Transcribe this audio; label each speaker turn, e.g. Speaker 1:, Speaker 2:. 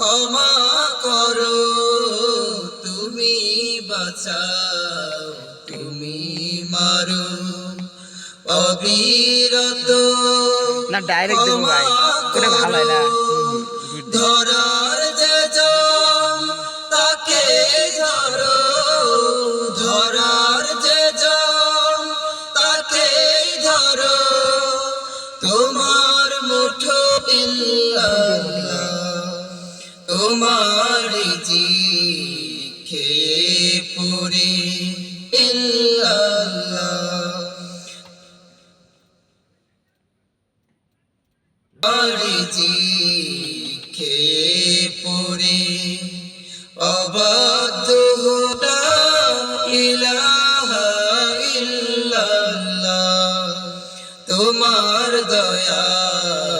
Speaker 1: ক্ষমা করো তুমি বাঁচাও তুমি মারো। অবিরত
Speaker 2: না ডাইরেক্ট দেবো ভাই করে ভালো হয় না।
Speaker 1: ধরার যে জন তাকে ধরো। ধরার যে জন তাকে ধরো। তোমার মুঠো ইল্লাল্লাহ তোমার জি খেয়ে পড়ে আরজি খেয়ে পড়ে অবাধ্য হোটা ইলাহা ইল্লাল্লাহ। তোমার মোদের